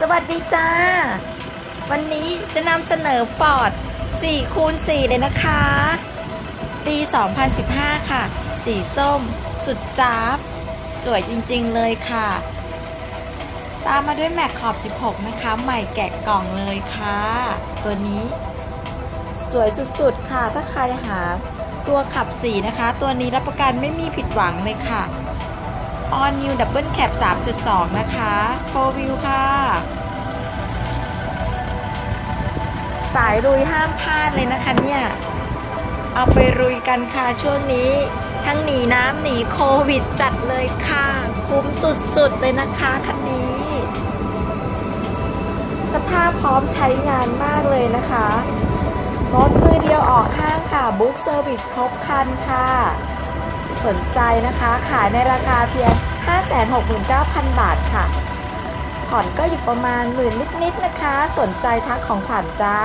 สวัสดีจ้า วันนี้จะนำเสนอ Ford 4คูณ4เลยนะคะ ปี 2015 ค่ะ สีส้ม สุดจ้าบ สวยจริงๆเลยค่ะ ตามมาด้วยแม็กขอบ 16 นะคะ ใหม่แกะกล่องเลยค่ะ ตัวนี้ สวยสุดๆค่ะ ถ้าใครหาตัวขับสีนะคะ ตัวนี้รับประกันไม่มีผิดหวังเลยค่ะ All New Double Cap 3.2 นะคะ 4 Wheel ค่ะ สายรุยห้ามพลาดเลยนะคะเนี่ย เอาไปรุยกันค่ะช่วงนี้ ทั้งหนีน้ำหนีโควิดจัดเลยค่ะ คุ้มสุดๆเลยนะคะคันนี้ สภาพพร้อมใช้งานมากเลยนะคะรถมือเดียวออกห้างค่ะบุ๊กเซอร์วิสครบคันค่ะ สนใจนะคะขายในราคาเพียง 569,000 บาทค่ะผ่อนก็อยู่ประมาณหมื่นนิดๆนะคะ สนใจทักของผ่านจ้า